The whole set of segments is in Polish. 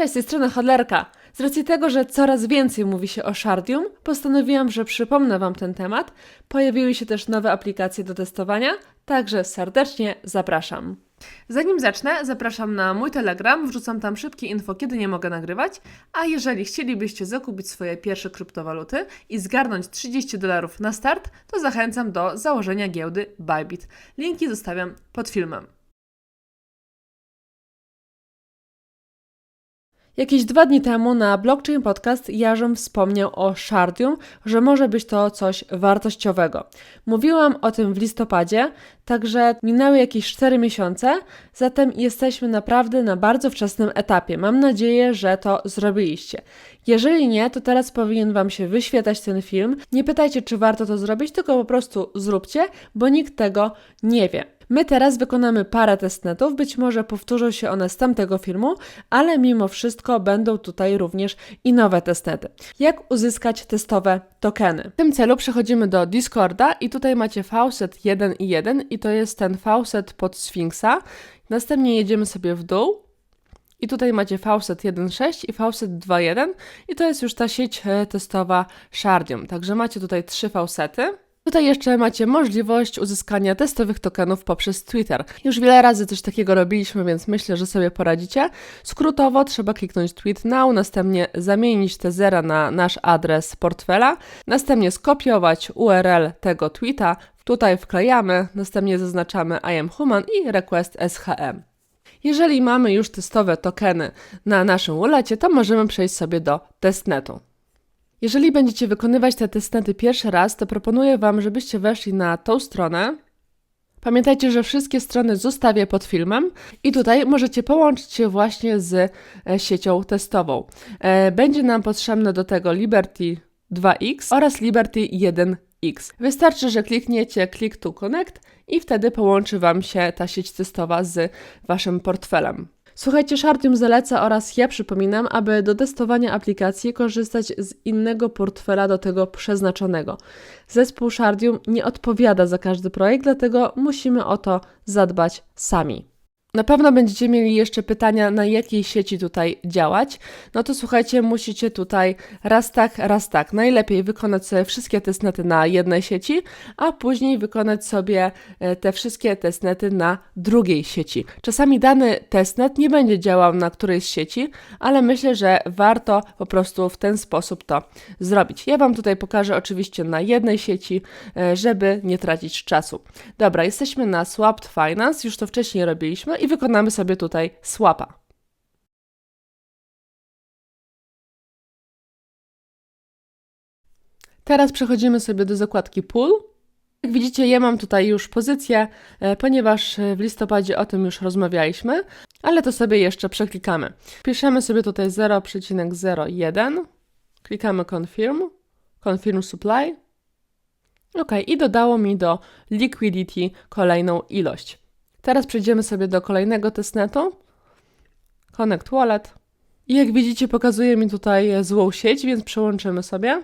Cześć, z strony Hodlerka. Z racji tego, że coraz więcej mówi się o Shardium, postanowiłam, że przypomnę Wam ten temat. Pojawiły się też nowe aplikacje do testowania, także serdecznie zapraszam. Zanim zacznę, zapraszam na mój Telegram, wrzucam tam szybkie info, kiedy nie mogę nagrywać, a jeżeli chcielibyście zakupić swoje pierwsze kryptowaluty i zgarnąć 30 dolarów na start, to zachęcam do założenia giełdy Bybit. Linki zostawiam pod filmem. Jakieś dwa dni temu na Blockchain Podcast Jarzem wspomniał o Shardium, że może być to coś wartościowego. Mówiłam o tym w listopadzie, także minęły jakieś 4 miesiące, zatem jesteśmy naprawdę na bardzo wczesnym etapie. Mam nadzieję, że to zrobiliście. Jeżeli nie, to teraz powinien Wam się wyświetlać ten film. Nie pytajcie, czy warto to zrobić, tylko po prostu zróbcie, bo nikt tego nie wie. My teraz wykonamy parę testnetów, być może powtórzą się one z tamtego filmu, ale mimo wszystko będą tutaj również i nowe testnety. Jak uzyskać testowe tokeny? W tym celu przechodzimy do Discorda i tutaj macie faucet 1 i 1 i to jest ten faucet pod Sphinxa. Następnie jedziemy sobie w dół i tutaj macie faucet 1.6 i faucet 2.1 i to jest już ta sieć e, testowa Shardium. Także macie tutaj trzy faucety. Tutaj jeszcze macie możliwość uzyskania testowych tokenów poprzez Twitter. Już wiele razy coś takiego robiliśmy, więc myślę, że sobie poradzicie. Skrótowo trzeba kliknąć Tweet Now, następnie zamienić te zera na nasz adres portfela, następnie skopiować URL tego tweeta, tutaj wklejamy, następnie zaznaczamy I am human i request SHM. Jeżeli mamy już testowe tokeny na naszym walletie, to możemy przejść sobie do testnetu. Jeżeli będziecie wykonywać te testnety pierwszy raz, to proponuję Wam, żebyście weszli na tą stronę. Pamiętajcie, że wszystkie strony zostawię pod filmem i tutaj możecie połączyć się właśnie z e, siecią testową. E, Będzie nam potrzebne do tego Liberty 2X oraz Liberty 1X. Wystarczy, że klikniecie Click to Connect i wtedy połączy Wam się ta sieć testowa z Waszym portfelem. Słuchajcie, Shardium zaleca oraz ja przypominam, aby do testowania aplikacji korzystać z innego portfela do tego przeznaczonego. Zespół Shardium nie odpowiada za każdy projekt, dlatego musimy o to zadbać sami. Na pewno będziecie mieli jeszcze pytania, na jakiej sieci tutaj działać. No to słuchajcie, musicie tutaj raz tak, raz tak. Najlepiej wykonać sobie wszystkie testnety na jednej sieci, a później wykonać sobie e, te wszystkie testnety na drugiej sieci. Czasami dany testnet nie będzie działał na którejś sieci, ale myślę, że warto po prostu w ten sposób to zrobić. Ja Wam tutaj pokażę oczywiście na jednej sieci, e, żeby nie tracić czasu. Dobra, jesteśmy na Swapped Finance, już to wcześniej robiliśmy i wykonamy sobie tutaj swapa. Teraz przechodzimy sobie do zakładki Pool. Jak widzicie, ja mam tutaj już pozycję, e, ponieważ e, w listopadzie o tym już rozmawialiśmy, ale to sobie jeszcze przeklikamy. Piszemy sobie tutaj 0,01, klikamy Confirm, Confirm Supply. OK, i dodało mi do Liquidity kolejną ilość. Teraz przejdziemy sobie do kolejnego testnetu. Connect Wallet. I jak widzicie, pokazuje mi tutaj złą sieć, więc przełączymy sobie.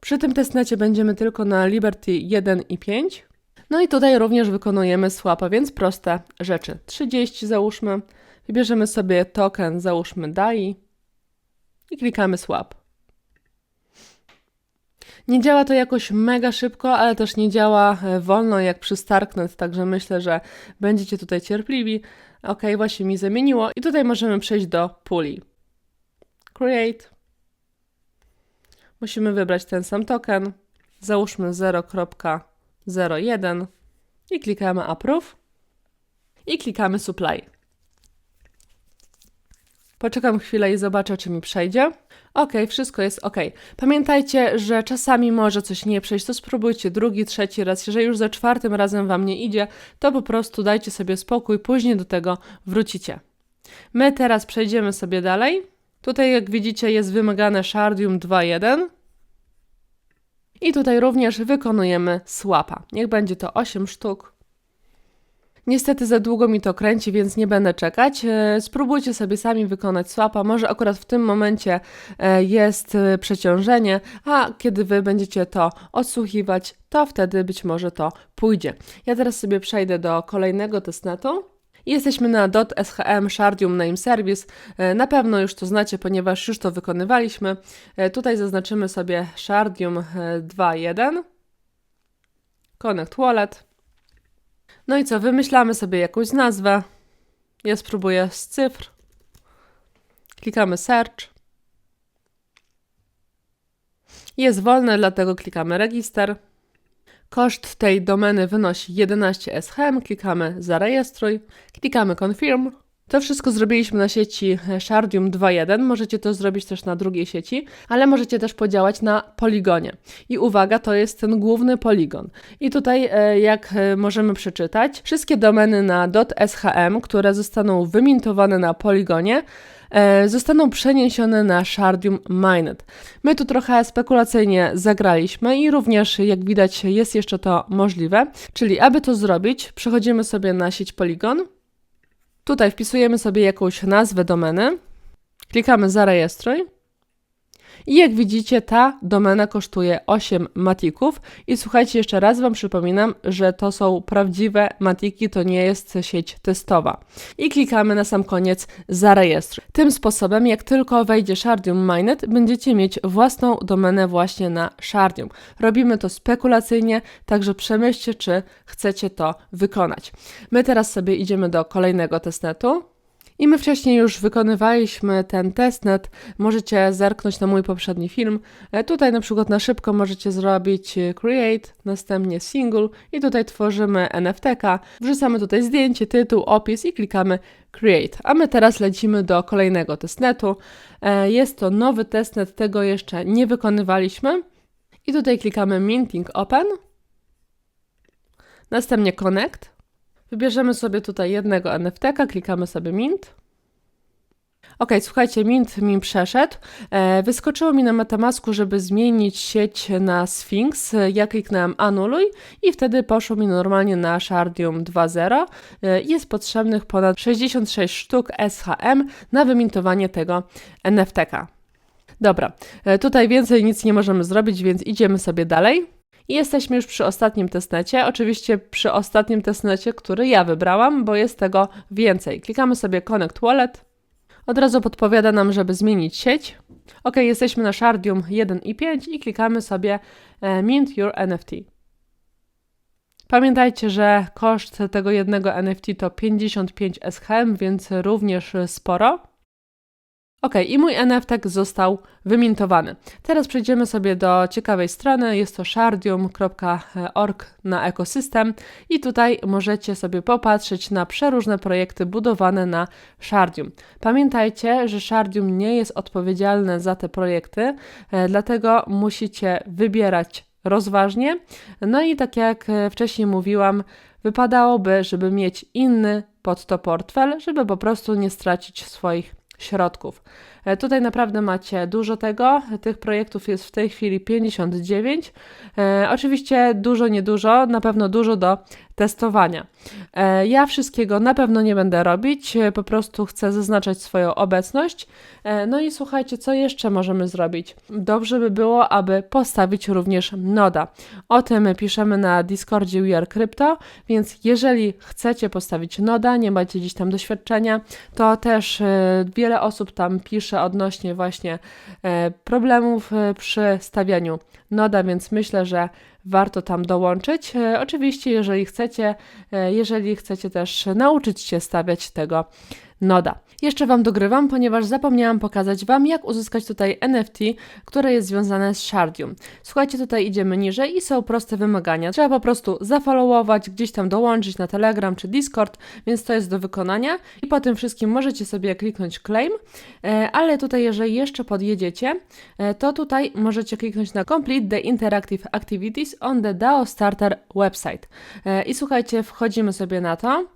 Przy tym testnecie będziemy tylko na Liberty 1 i 5. No i tutaj również wykonujemy swapa, więc proste rzeczy. 30 załóżmy. Wybierzemy sobie token, załóżmy DAI i klikamy swap. Nie działa to jakoś mega szybko, ale też nie działa e, wolno jak przy Starknet, także myślę, że będziecie tutaj cierpliwi. Ok, właśnie mi zamieniło i tutaj możemy przejść do puli. Create. Musimy wybrać ten sam token. Załóżmy 0.01 i klikamy Approve i klikamy Supply. Poczekam chwilę i zobaczę, czy mi przejdzie. Ok, wszystko jest ok. Pamiętajcie, że czasami może coś nie przejść, to spróbujcie drugi, trzeci raz. Jeżeli już za czwartym razem Wam nie idzie, to po prostu dajcie sobie spokój, później do tego wrócicie. My teraz przejdziemy sobie dalej. Tutaj, jak widzicie, jest wymagane Shardium 2.1. I tutaj również wykonujemy swapa. Niech będzie to 8 sztuk. Niestety za długo mi to kręci, więc nie będę czekać. E, spróbujcie sobie sami wykonać swapa. Może akurat w tym momencie e, jest e, przeciążenie, a kiedy wy będziecie to odsłuchiwać, to wtedy być może to pójdzie. Ja teraz sobie przejdę do kolejnego testnetu. Jesteśmy na .schm Shardium Name Service. Na pewno już to znacie, ponieważ już to wykonywaliśmy. Tutaj zaznaczymy sobie Shardium e, 2.1, Connect Wallet. No i co, wymyślamy sobie jakąś nazwę. Ja spróbuję z cyfr. Klikamy Search. Jest wolne, dlatego klikamy Register. Koszt tej domeny wynosi 11 SHM. Klikamy Zarejestruj. Klikamy Confirm. To wszystko zrobiliśmy na sieci Shardium 2.1. Możecie to zrobić też na drugiej sieci, ale możecie też podziałać na poligonie. I uwaga, to jest ten główny poligon. I tutaj, e, jak e, możemy przeczytać, wszystkie domeny na .schm, które zostaną wymintowane na poligonie, e, zostaną przeniesione na Shardium Mainnet. My tu trochę spekulacyjnie zagraliśmy i również, jak widać, jest jeszcze to możliwe. Czyli, aby to zrobić, przechodzimy sobie na sieć Polygon. Tutaj wpisujemy sobie jakąś nazwę domeny, klikamy zarejestruj. I jak widzicie, ta domena kosztuje 8 matików. I słuchajcie, jeszcze raz Wam przypominam, że to są prawdziwe matiki, to nie jest sieć testowa. I klikamy na sam koniec zarejestruj. Tym sposobem, jak tylko wejdzie Shardium Mainnet, będziecie mieć własną domenę właśnie na Shardium. Robimy to spekulacyjnie, także przemyślcie, czy chcecie to wykonać. My teraz sobie idziemy do kolejnego testnetu. I my wcześniej już wykonywaliśmy ten testnet. Możecie zerknąć na mój poprzedni film. E, Tutaj na przykład na szybko możecie zrobić e, create, następnie single i tutaj tworzymy NFTK. Wrzucamy tutaj zdjęcie, tytuł, opis i klikamy create. A my teraz lecimy do kolejnego testnetu. E, Jest to nowy testnet, tego jeszcze nie wykonywaliśmy. I tutaj klikamy minting open. Następnie connect. Wybierzemy sobie tutaj jednego NFT-ka, klikamy sobie Mint. Ok, słuchajcie, Mint mi przeszedł. E, wyskoczyło mi na Metamasku, żeby zmienić sieć na Sphinx. Ja kliknąłem anuluj i wtedy poszło mi normalnie na Shardium 2.0. E, jest potrzebnych ponad 66 sztuk SHM na wymintowanie tego NFT-ka. Dobra, e, tutaj więcej nic nie możemy zrobić, więc idziemy sobie dalej. I jesteśmy już przy ostatnim testnecie. Oczywiście przy ostatnim testnecie, który ja wybrałam, bo jest tego więcej. Klikamy sobie Connect Wallet. Od razu podpowiada nam, żeby zmienić sieć. Ok, jesteśmy na Shardium 1 i 5 i klikamy sobie e, Mint Your NFT. Pamiętajcie, że koszt tego jednego NFT to 55 SHM, więc również sporo. Ok, i mój NFT został wymintowany. Teraz przejdziemy sobie do ciekawej strony. Jest to shardium.org na ekosystem i tutaj możecie sobie popatrzeć na przeróżne projekty budowane na Shardium. Pamiętajcie, że Shardium nie jest odpowiedzialne za te projekty, e, dlatego musicie wybierać rozważnie. No i tak jak e, wcześniej mówiłam, wypadałoby, żeby mieć inny pod to portfel, żeby po prostu nie stracić swoich środków. E, Tutaj naprawdę macie dużo tego. Tych projektów jest w tej chwili 59. E, oczywiście dużo, niedużo, na pewno dużo do testowania. E, ja wszystkiego na pewno nie będę robić, e, po prostu chcę zaznaczać swoją obecność. E, no i słuchajcie, co jeszcze możemy zrobić? Dobrze by było, aby postawić również noda. O tym piszemy na Discordzie We Are Crypto, więc jeżeli chcecie postawić noda, nie macie gdzieś tam doświadczenia, to też wiele osób tam pisze odnośnie właśnie problemów przy stawianiu noda, więc myślę, że warto tam dołączyć. E, Oczywiście, jeżeli chcecie, e, jeżeli chcecie też nauczyć się stawiać tego noda. Jeszcze Wam dogrywam, ponieważ zapomniałam pokazać Wam, jak uzyskać tutaj NFT, które jest związane z Shardium. Słuchajcie, tutaj idziemy niżej i są proste wymagania. Trzeba po prostu zafollowować, gdzieś tam dołączyć na Telegram czy Discord, więc to jest do wykonania. I po tym wszystkim możecie sobie kliknąć claim, e, ale tutaj jeżeli jeszcze podjedziecie, e, to tutaj możecie kliknąć na Complete the Interactive Activities on the DAO Starter website. E, I słuchajcie, wchodzimy sobie na to,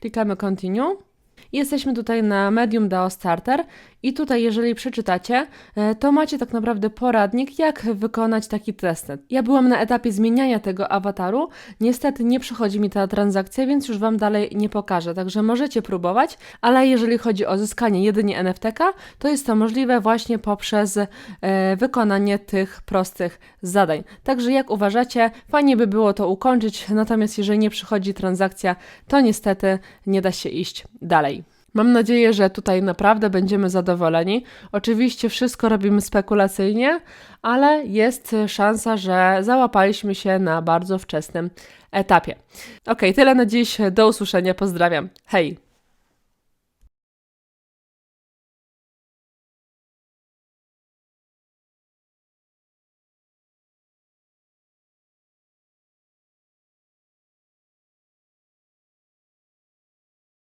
klikamy Continue. Jesteśmy tutaj na Medium DAO Starter i tutaj jeżeli przeczytacie, e, to macie tak naprawdę poradnik, jak wykonać taki testnet. Ja byłam na etapie zmieniania tego awataru, niestety nie przychodzi mi ta transakcja, więc już Wam dalej nie pokażę, także możecie próbować, ale jeżeli chodzi o zyskanie jedynie NFT-ka, to jest to możliwe właśnie poprzez e, wykonanie tych prostych zadań. Także jak uważacie, fajnie by było to ukończyć, natomiast jeżeli nie przychodzi transakcja, to niestety nie da się iść dalej. Mam nadzieję, że tutaj naprawdę będziemy zadowoleni. Oczywiście wszystko robimy spekulacyjnie, ale jest szansa, że załapaliśmy się na bardzo wczesnym etapie. Ok, tyle na dziś. Do usłyszenia. Pozdrawiam. Hej!